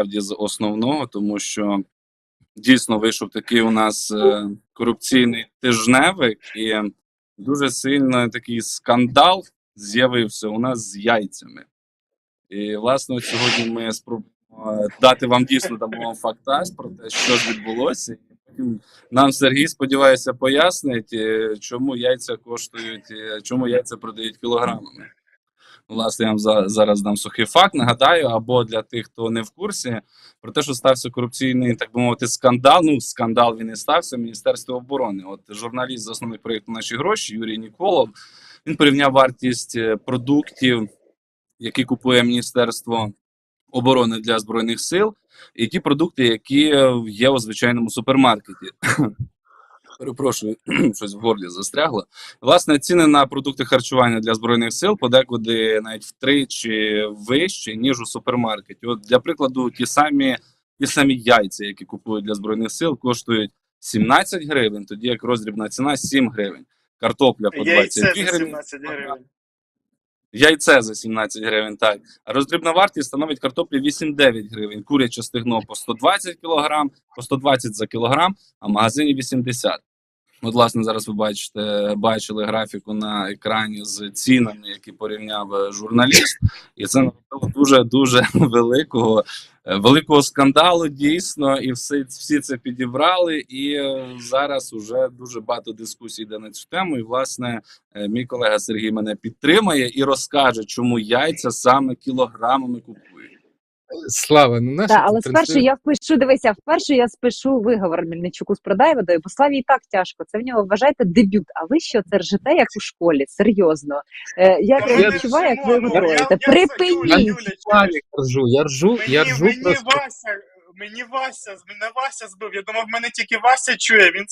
насправді з основного, тому що дійсно вийшов такий у нас е, корупційний тижневик, і дуже сильно такий скандал з'явився у нас з яйцями. І власне сьогодні ми спробуємо дати вам дійсно дамо фактаж про те, що ж відбулося. Нам Сергій, сподіваюся, пояснить, е, чому яйця коштують, е, чому яйця продають кілограмами. Власне, я вам за, зараз дам сухий факт. Нагадаю, або для тих, хто не в курсі, про те, що стався корупційний, так би мовити, скандал. Ну, скандал він і стався в Міністерстві оборони. От журналіст, засновник проєкту Наші гроші Юрій Ніколов. Він порівняв вартість е, продуктів, які купує Міністерство оборони для збройних сил, і ті продукти, які є у звичайному супермаркеті. Перепрошую, щось в горлі застрягло. Власне, ціни на продукти харчування для збройних сил подекуди навіть втричі вищі, ніж у супермаркеті. От для прикладу, ті самі ті самі яйця, які купують для збройних сил, коштують 17 гривень, тоді як роздрібна ціна 7 гривень. Картопля по 22 Яйце за гривень. 17 гривень. Яйце за 17 гривень, так. А роздрібна вартість становить картоплі 8-9 гривень, куряче стегно по 120 кілограм, по 120 за кілограм, а в магазині 80. От, власне, зараз ви бачите, бачили графіку на екрані з цінами, які порівняв е, журналіст, і це наробило дуже дуже великого е, великого скандалу. Дійсно, і всі, всі це підібрали. І е, зараз уже дуже багато дискусій йде на цю тему. І власне мій колега Сергій мене підтримає і розкаже, чому яйця саме кілограмами купують. Слава, ну наша Так, але спершу я впишу, дивися, вперше я спишу виговор Мельничуку з Продаєводою, бо Славі і так тяжко. Це в нього вважаєте дебют. А ви що це ржете, як у школі? Серйозно. Е, я Та відчуваю, як ви його ну, я- Припиніть! Ржу, я ржу, я Мені, ржу мені просто. Вася, мені Вася, мене Вася збив. Я думав, мене тільки Вася чує. Він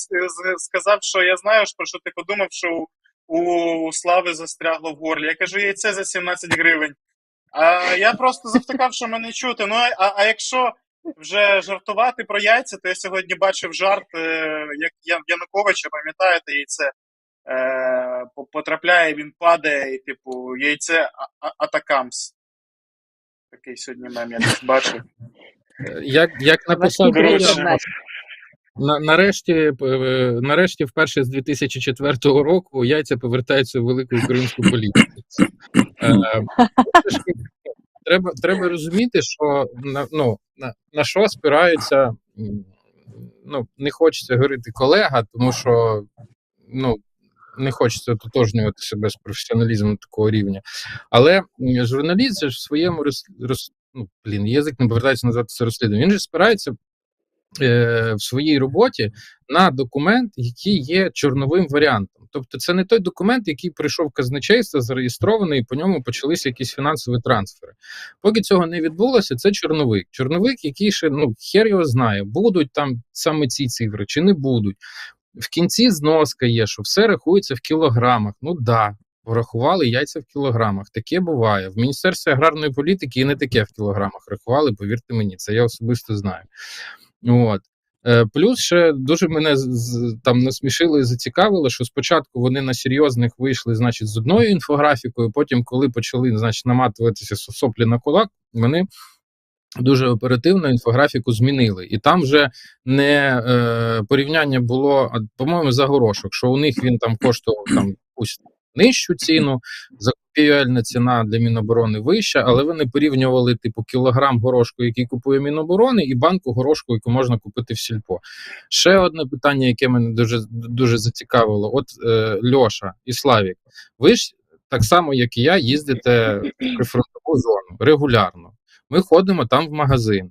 сказав, що я знаю, про що ти подумав, що у, у Слави застрягло в горлі. Я кажу, яйце за 17 гривень. А я просто завтикав, що мене чути. Ну а, а якщо вже жартувати про яйця, то я сьогодні бачив жарт, е, як Януковича, пам'ятаєте, яйце е, потрапляє, він падає, і типу, яйце атакамс. Такий сьогодні мем я десь бачив. Як, як написав на, нарешті, е, нарешті, вперше з 2004 року яйця повертаються в велику українську політику. Е, треба, треба розуміти, що на, ну, на, на що спираються, ну, не хочеться говорити колега, тому що ну, не хочеться ототожнювати себе з професіоналізмом такого рівня. Але журналіст же в своєму роз, роз, ну, блін, язик не повертається назвати це розслідування. Він же спирається е, в своїй роботі на документ, який є чорновим варіантом. Тобто, це не той документ, який прийшов казначейство, зареєстрований, і по ньому почалися якісь фінансові трансфери. Поки цього не відбулося, це чорновик. Чорновик, який ще ну хер його знає, будуть там саме ці цифри чи не будуть. В кінці зноска є, що все рахується в кілограмах. Ну да, порахували яйця в кілограмах. Таке буває. В Міністерстві аграрної політики і не таке в кілограмах рахували, повірте мені, це я особисто знаю. От. Е, Плюс ще дуже мене там насмішило і зацікавило, що спочатку вони на серйозних вийшли, значить, з одною інфографікою, потім, коли почали значить, наматуватися соплі на кулак, вони дуже оперативно інфографіку змінили. І там вже не е, порівняння було, по-моєму, за горошок, що у них він там коштував там якусь нижчу ціну, закупівельна ціна для Міноборони вища, але вони порівнювали типу кілограм горошку, який купує Міноборони, і банку горошку, яку можна купити в сільпо. Ще одне питання, яке мене дуже дуже зацікавило: от е, Льоша і Славік, ви ж так само, як і я, їздите в прифронтову зону регулярно. Ми ходимо там в магазин.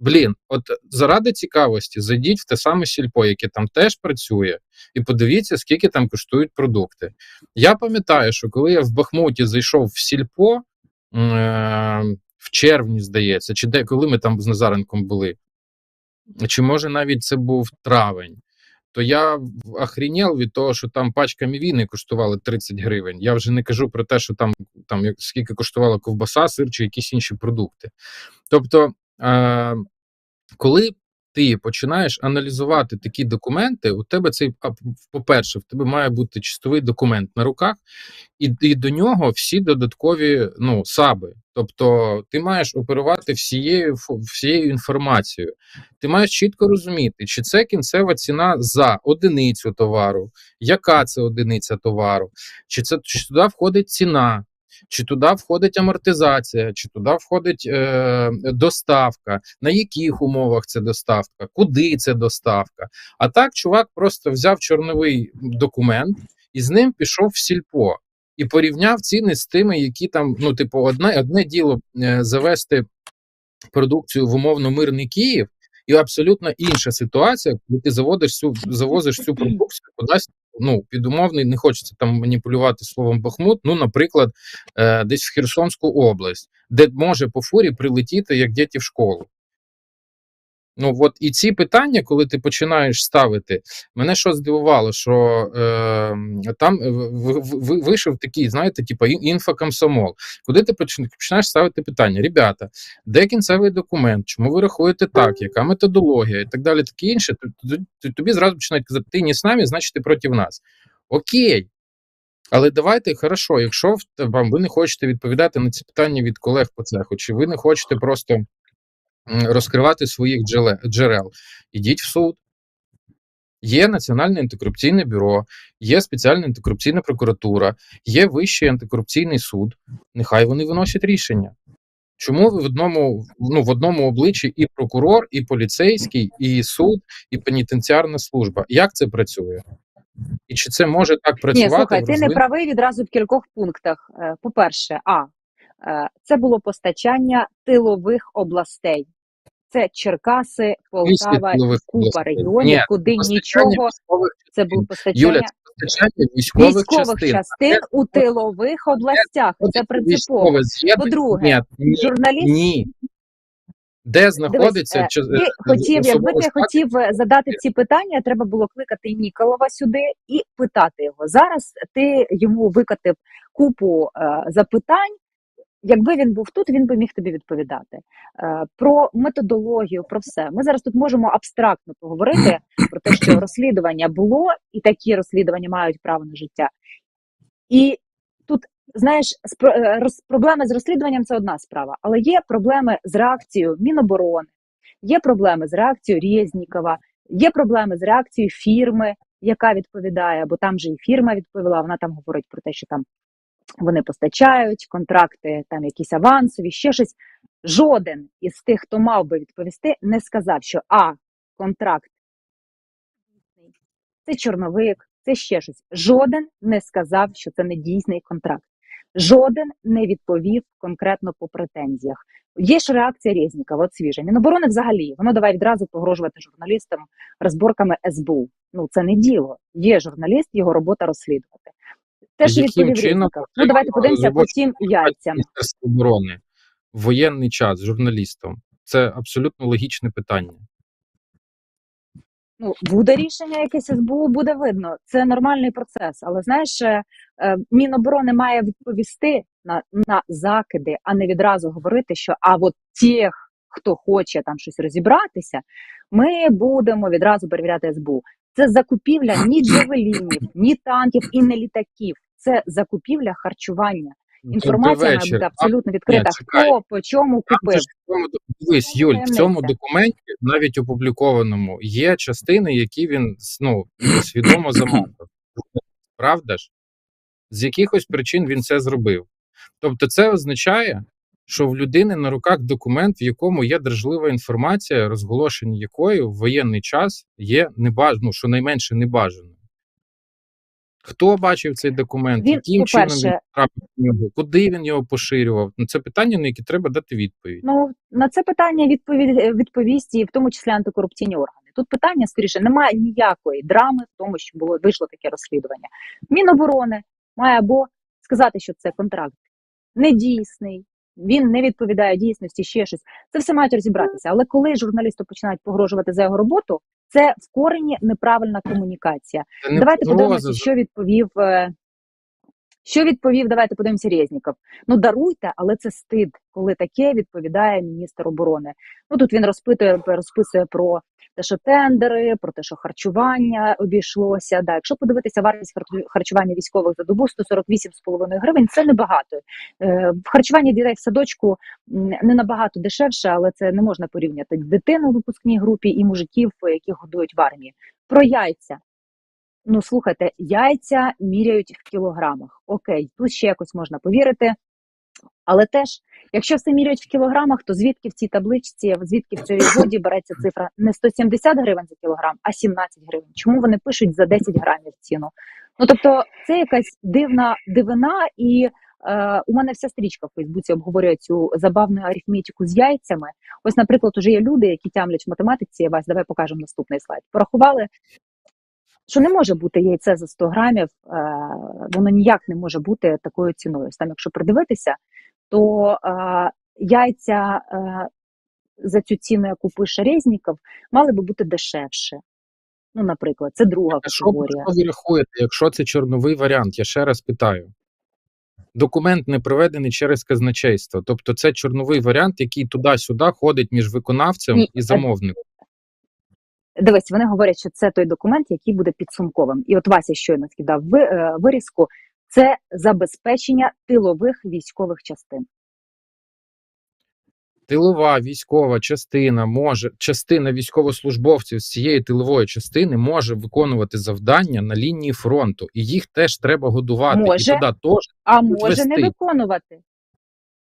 Блін, от заради цікавості, зайдіть в те саме сільпо, яке там теж працює, і подивіться, скільки там коштують продукти. Я пам'ятаю, що коли я в Бахмуті зайшов в сільпо е- в червні, здається, чи де коли ми там з Назаренком були, чи може навіть це був травень, то я охрінів від того, що там пачка мівіни коштувала 30 гривень. Я вже не кажу про те, що там, там скільки коштувала ковбаса, сир чи якісь інші продукти. Тобто, коли ти починаєш аналізувати такі документи, у тебе цей, по-перше, в тебе має бути чистовий документ на руках, і, і до нього всі додаткові ну, саби. Тобто ти маєш оперувати всією всією інформацією. Ти маєш чітко розуміти, чи це кінцева ціна за одиницю товару, яка це одиниця товару, чи це чи туди входить ціна, чи туди входить амортизація, чи туди входить е, доставка, на яких умовах це доставка, куди це доставка. А так, чувак просто взяв чорновий документ і з ним пішов в сільпо і порівняв ціни з тими, які там, ну, типу, одне, одне діло е, завести продукцію в умовно мирний Київ. І абсолютно інша ситуація, коли ти заводиш цю завозиш цю продукцію кудись, ну підумовний, не хочеться там маніпулювати словом Бахмут. Ну, наприклад, е, десь в Херсонську область, де може по фурі прилетіти як діти в школу. Ну от і ці питання, коли ти починаєш ставити, мене що здивувало, що е, там в- в- вийшов такий, знаєте, типу ін- інфокомсомол, куди ти починаєш ставити питання: ребята, де кінцевий документ, чому ви рахуєте так, яка методологія? І так далі, таке інше, то, то, то тобі зразу починають казати, ти не з нами, значить ти проти нас. Окей. Але давайте, хорошо, якщо в- там, ви не хочете відповідати на ці питання від колег по цеху, чи ви не хочете просто розкривати своїх джерел, ідіть в суд. Є Національне антикорупційне бюро, є спеціальна антикорупційна прокуратура, є Вищий антикорупційний суд. Нехай вони виносять рішення. Чому ви в одному, ну, в одному обличчі і прокурор, і поліцейський, і суд, і пенітенціарна служба? Як це працює? І чи це може так працювати? Ні, слухай, ти не правий відразу в кількох пунктах. Е, По-перше, а е, це було постачання тилових областей. Це Черкаси, Полтава, купа регіонів, Ні, куди нічого. Це було Юля, постачання це постачання військових, військових частин. частин у тилових областях. Це принципово. По-друге, Журналіст ні. Де знаходиться Дивись, е, чи- ти хотів, якби ти хотів е, задати ці питання, треба було кликати Ніколова сюди і питати його. Зараз ти йому викатив купу е, запитань. Якби він був тут, він би міг тобі відповідати е, про методологію, про все. Ми зараз тут можемо абстрактно поговорити про те, що розслідування було, і такі розслідування мають право на життя. І тут, знаєш, е, проблеми з розслідуванням це одна справа, але є проблеми з реакцією Міноборони, є проблеми з реакцією Резнікова, є проблеми з реакцією фірми, яка відповідає, бо там же і фірма відповіла. Вона там говорить про те, що там вони постачають контракти, там якісь авансові, ще щось. Жоден із тих, хто мав би відповісти, не сказав, що а контракт це чорновик, це ще щось. Жоден не сказав, що це не дійсний контракт. Жоден не відповів конкретно по претензіях. Є ж реакція Резнікова, от свіжа. Міноборони взагалі, воно давай відразу погрожувати журналістам розборками СБУ. Ну це не діло. Є журналіст, його робота розслідувати. Те, що Яким чином Ну давайте подивимося по тим яйцям. Міністерство оборони в воєнний час журналістом? Це абсолютно логічне питання. Ну, буде рішення якесь СБУ, буде видно. Це нормальний процес. Але знаєш, е, е, Міноборони має відповісти на, на закиди, а не відразу говорити, що а от тих, хто хоче там щось розібратися, ми будемо відразу перевіряти СБУ. Це закупівля ні джавелінів, ні танків і не літаків. Це закупівля харчування. Інформація має бути абсолютно відкрита. Хто по чому купив? Дивись, Ну, Юль, в цьому документі, навіть опублікованому, є частини, які він ну, свідомо замовив. Правда ж? З якихось причин він це зробив. Тобто, це означає, що в людини на руках документ, в якому є держлива інформація, розголошення якої в воєнний час є небаж... ну, щонайменше небажаною. Хто бачив цей документ? Він, Яким чином він потрапив в нього? Куди він його поширював? Ну, це питання, на які треба дати відповідь. Ну на це питання відповідь відповість і в тому числі антикорупційні органи. Тут питання скоріше немає ніякої драми в тому, що було вийшло таке розслідування. Міноборони має або сказати, що це контракт недійсний, він не відповідає дійсності, ще щось. Це все мають розібратися. Але коли журналісту починають погрожувати за його роботу, це в корені неправильна комунікація. Не Давайте погроза, подивимося, що відповів. е, Що відповів, давайте подивимося Резніков. Ну даруйте, але це стид, коли таке відповідає міністр оборони. Ну тут він розпитує, розписує про те, що тендери, про те, що харчування обійшлося. Да, якщо подивитися вартість хар- харчування військових за добу 148,5 гривень, це небагато. Е, харчування дітей в садочку не набагато дешевше, але це не можна порівняти дитину в випускній групі і мужиків, яких годують в армії. Про яйця. Ну, слухайте, яйця міряють в кілограмах. Окей, тут ще якось можна повірити. Але теж, якщо все міряють в кілограмах, то звідки в цій табличці, звідки в цій воді береться цифра не 170 гривень за кілограм, а 17 гривень? Чому вони пишуть за 10 грамів ціну? Ну тобто, це якась дивна дивина, і е, у мене вся стрічка в Фейсбуці обговорює цю забавну арифметику з яйцями. Ось, наприклад, уже є люди, які тямлять в математиці. Вась, давай покажемо наступний слайд. Порахували, що не може бути яйце за 100 грамів, е, воно ніяк не може бути такою ціною. Там, якщо придивитися, то е, яйця е, за цю ціну, яку пише Резніков, мали би бути дешевше. Ну, наприклад, це друга А категорія. що ви рахуєте, якщо це чорновий варіант? Я ще раз питаю. Документ не проведений через казначейство. Тобто це чорновий варіант, який туди-сюди ходить між виконавцем Ні, і замовником. Дивись, вони говорять, що це той документ, який буде підсумковим. І от Вася щойно скидав е, вирізку. Це забезпечення тилових військових частин. Тилова військова частина може частина військовослужбовців з цієї тилової частини може виконувати завдання на лінії фронту, і їх теж треба годувати. Може. І туди теж А може не виконувати.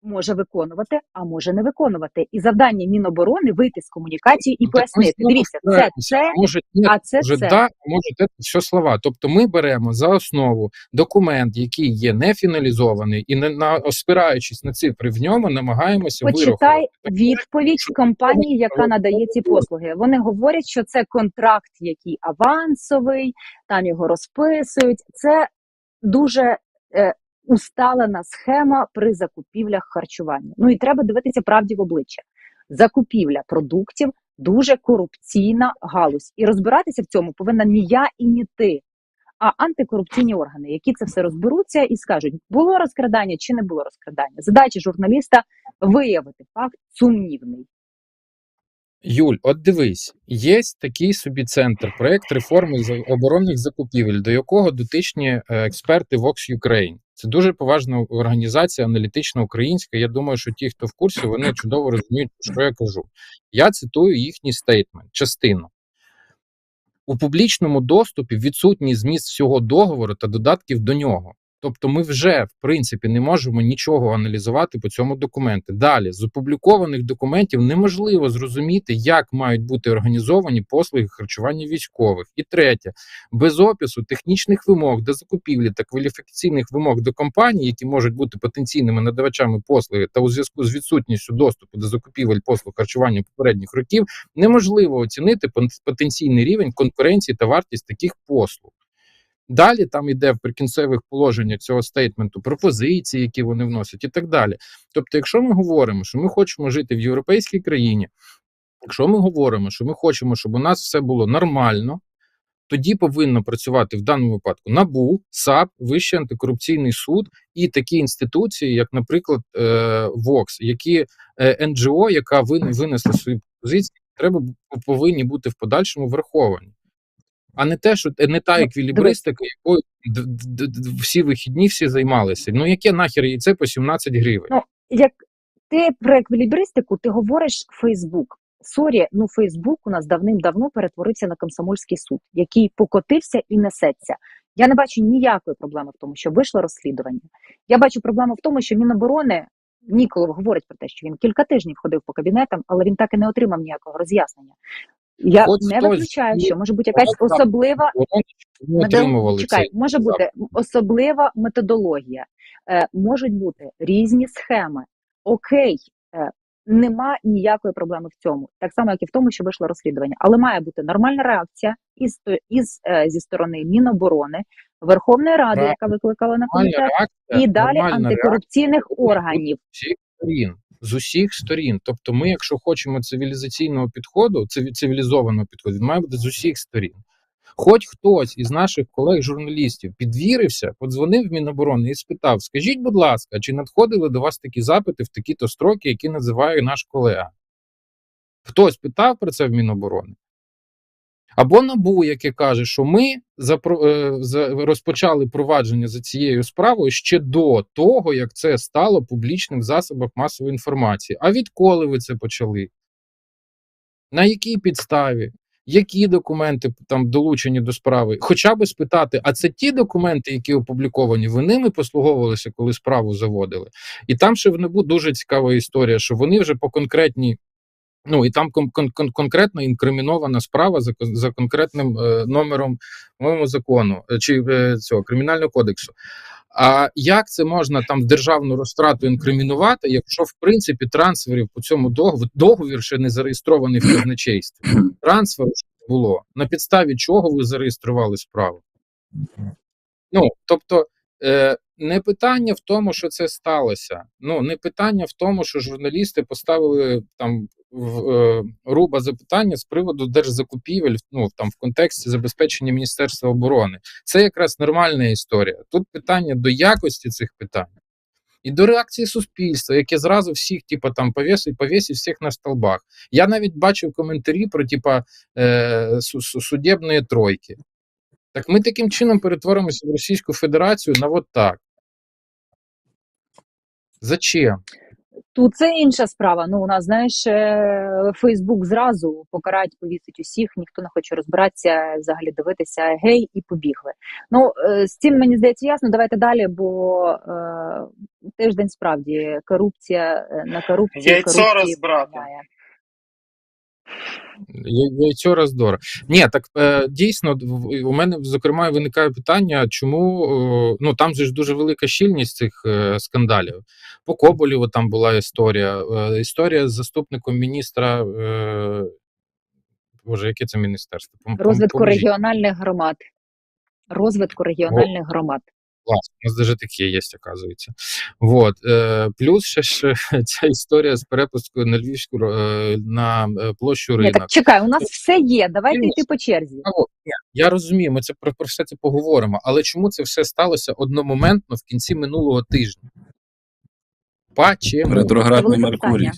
Може виконувати, а може не виконувати. І завдання Міноборони вийти з комунікації і Ну, пояснити. Дивіться, це це, може ні, а це може це. да, може це все слова. Тобто ми беремо за основу документ, який є не фіналізований, і не на спираючись на цифри в ньому, намагаємося Почитай відповідь що компанії, яка надає ці послуги. Вони говорять, що це контракт, який авансовий, там його розписують. Це дуже е, усталена схема при закупівлях харчування. Ну і треба дивитися правді в обличчя. Закупівля продуктів дуже корупційна галузь, і розбиратися в цьому повинна не я і не ти. А антикорупційні органи, які це все розберуться і скажуть, було розкрадання чи не було розкрадання. Задача журналіста виявити факт сумнівний. Юль, от дивись, є такий собі центр, проект реформи оборонних закупівель, до якого дотичні е, експерти Vox Ukraine. Це дуже поважна організація, аналітична українська. Я думаю, що ті, хто в курсі, вони чудово розуміють, що я кажу. Я цитую їхній стейтмент, частину. У публічному доступі відсутній зміст всього договору та додатків до нього. Тобто, ми вже в принципі не можемо нічого аналізувати по цьому документу. Далі з опублікованих документів неможливо зрозуміти, як мають бути організовані послуги харчування військових. І третє, без опису технічних вимог до закупівлі та кваліфікаційних вимог до компаній, які можуть бути потенційними надавачами послуги, та у зв'язку з відсутністю доступу до закупівель послуг харчування попередніх років, неможливо оцінити потенційний рівень конкуренції та вартість таких послуг. Далі там йде в прикінцевих положеннях цього стейтменту пропозиції, які вони вносять, і так далі. Тобто, якщо ми говоримо, що ми хочемо жити в європейській країні, якщо ми говоримо, що ми хочемо, щоб у нас все було нормально, тоді повинно працювати в даному випадку НАБУ, САП, Вищий антикорупційний суд і такі інституції, як, наприклад, е, ВОКС, які е, НГО, яка вин- винесла свої позиції, треба повинні бути в подальшому враховані. А не те, що не та Ну, еквілібристика, якою всі вихідні всі займалися. Ну яке нахер яйце по 17 гривень? Ну, як ти про еквілібристику, ти говориш Фейсбук. Сорі, ну Фейсбук у нас давним-давно перетворився на комсомольський суд, який покотився і несеться. Я не бачу ніякої проблеми в тому, що вийшло розслідування. Я бачу проблему в тому, що Міноборони Ніколов говорить про те, що він кілька тижнів ходив по кабінетам, але він так і не отримав ніякого роз'яснення. Я Хоч не хтось виключаю, що може бути якась особлива не отримували Чекай, цей може бути особлива методологія, е, можуть бути різні схеми. Окей, е, нема ніякої проблеми в цьому, так само як і в тому, що вийшло розслідування, але має бути нормальна реакція із, із е, зі сторони Міноборони, Верховної Ради, Правильно. яка викликала на нормальна комітет, реакція, і далі нормальна антикорупційних реакція органів. з усіх сторін. З усіх сторін. Тобто, ми, якщо хочемо цивілізаційного підходу, цивілізованого підходу, він має бути з усіх сторін. Хоч хтось із наших колег-журналістів підвірився, подзвонив в Міноборони і спитав: Скажіть, будь ласка, чи надходили до вас такі запити в такі-то строки, які називає наш колега? Хтось питав про це в Міноборони? Або НАБУ, яке каже, що ми е, розпочали провадження за цією справою ще до того, як це стало публічним в засобах масової інформації. А відколи ви це почали? На якій підставі? Які документи там долучені до справи? Хоча би спитати, а це ті документи, які опубліковані, ви ними послуговувалися, коли справу заводили. І там ще в НАБУ дуже цікава історія, що вони вже по конкретній Ну і там кон- кон- кон- конкретно інкримінована справа за, за конкретним е, номером моєму закону е, чи е, цього кримінального кодексу. А як це можна там державну розтрату інкримінувати, якщо в принципі трансферів по цьому договору договір ще не зареєстрований в казначействі? Трансферу ж було. На підставі чого ви зареєстрували справу? Ну тобто. Е, не питання в тому, що це сталося. Ну не питання в тому, що журналісти поставили там в е, руба запитання з приводу держзакупівель. Ну там в контексті забезпечення Міністерства оборони. Це якраз нормальна історія. Тут питання до якості цих питань і до реакції суспільства, яке зразу всіх, типа там повісить, повісить всіх на столбах. Я навіть бачив коментарі про типа е, су- су- судебної тройки. Так ми таким чином перетворимося в Російську Федерацію на от так. Зачем? Тут це інша справа. Ну, у нас, знаєш, е, Фейсбук зразу покарать, повісить усіх, ніхто не хоче розбиратися, взагалі дивитися, гей, і побігли. Ну, е, з цим мені здається ясно. Давайте далі, бо е, тиждень справді корупція е, на корупції. Яйцо корупції розбрати. помагає. Я- Яйцо роздор. Ні, так е, дійсно у мене зокрема виникає питання, чому е, ну там же ж дуже велика щільність цих е, скандалів. По Коболєву там була історія. Історія з заступником міністра. Боже, яке це міністерство? Розвитку поможіть. регіональних громад. Розвитку регіональних громад. Клас, у нас даже такі є, оказується. Вот. Е, плюс ще ж ця історія з перепускою на Львівську е, на е, площу Ні, ринок. так чекай, у нас все є. Давайте йти по черзі. Ну, я розумію, ми це про, про все це поговоримо, але чому це все сталося одномоментно в кінці минулого тижня? Почему? Ретроградний Меркурій.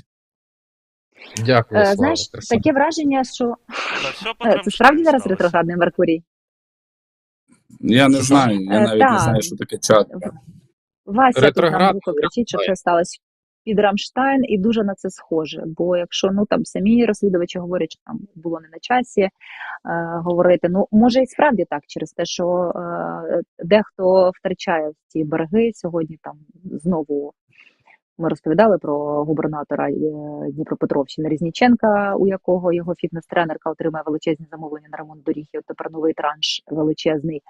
Дякую, Е, Слава. знаєш, красава. таке враження, що е, це справді зараз ретроградний Меркурій. Я не знаю, я Е, навіть не знаю, що таке чат. Вася Ретроград, вухо кричить, що це сталося під Рамштайн, і дуже на це схоже. Бо якщо ну там самі розслідувачі говорять, що там було не на часі е, говорити, ну може і справді так, через те, що е, дехто втрачає ці береги сьогодні. Там знову ми розповідали про губернатора е, Дніпропетровщини Різніченка, у якого його фітнес-тренерка отримає величезні замовлення на ремонт доріг. І от тепер новий транш величезний.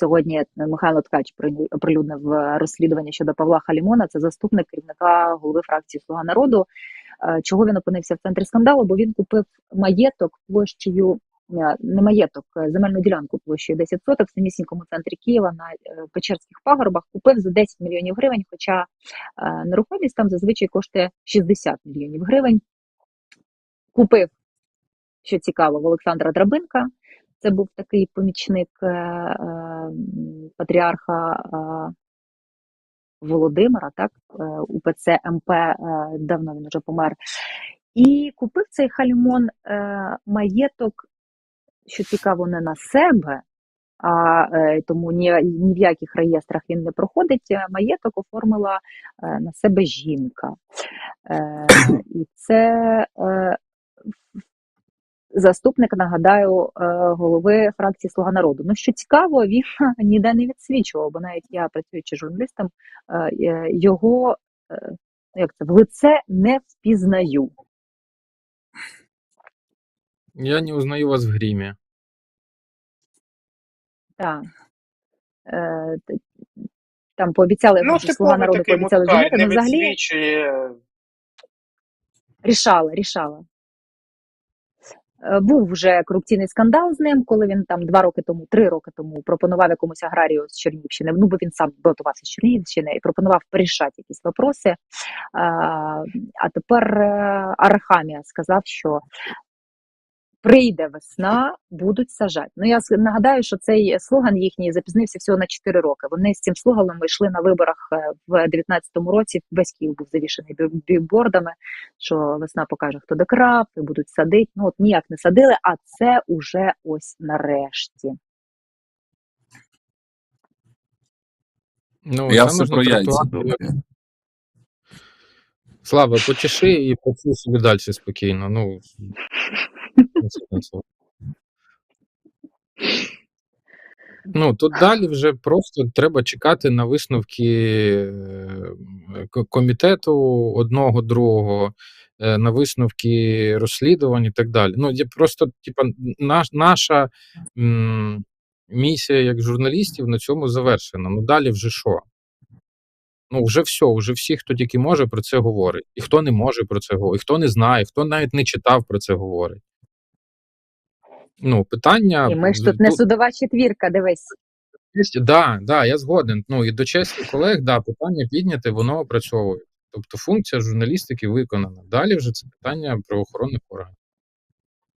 Сьогодні Михайло Ткач при- оприлюднив е, розслідування щодо Павла Халімона. Це заступник керівника голови фракції Слуга народу. Е, Чого він опинився в центрі скандалу? Бо він купив маєток площею. е, Не маєток, земельну ділянку площею 10 соток в самісінькому центрі Києва на Печерських пагорбах купив за 10 мільйонів гривень. Хоча нерухомість там зазвичай коштує 60 мільйонів гривень. Купив, що цікаво, в Олександра Драбинка. Це був такий помічник е, е, патріарха е, Володимира, так, е, УПЦ МП, давно він вже помер. І купив цей халімон маєток, що цікаво, не на себе, а тому ні, ні в яких реєстрах він не проходить. Маєток оформила на себе жінка. І це заступник, нагадаю, е, голови фракції Слуга народу. Ну що цікаво, він ніде не відсвічував, бо навіть я, працюючи журналістом, е, його е, як це в лице не впізнаю. Я не узнаю вас в грімі. Так. Е, Там пообіцяли Ну, що Слуга народу пообіцяли звільнити. Ну, взагалі відсвічує. рішала, рішала. Е, Був вже корупційний скандал з ним, коли він там два роки тому, три роки тому пропонував якомусь аграрію з Чернігівщини. Ну, бо він сам балотувався з Чернігівщини і пропонував порішати якісь вопроси. А, а тепер Архамія Арахамія сказав, що Прийде весна, будуть сажати. Ну я нагадаю, що цей слоган їхній запізнився всього на 4 роки. Вони з цим слоганом йшли на виборах е, в 19-му році. Весь Київ був завішений бі- що весна покаже, хто де крав, і будуть садити. Ну от ніяк не садили, а це уже ось нарешті. Ну, Я все про яйця думаю. Слава, почеши і працюй собі далі спокійно. Ну, ну тут далі вже просто треба чекати на висновки е, комітету одного, другого, е, на висновки розслідувань і так далі. Ну, просто, типа, наш, наша м, місія як журналістів на цьому завершена. Ну далі вже що? Ну, вже все, вже всі, хто тільки може, про це говорить. І хто не може про це говорить, і хто не знає, хто навіть не читав про це говорить. Ну, питання. І ми ж тут не судова четвірка, дивись. Да, да, я згоден. Ну і до честі колег, да, питання підняте, воно опрацьовує. Тобто функція журналістики виконана. Далі вже це питання правоохоронних органів.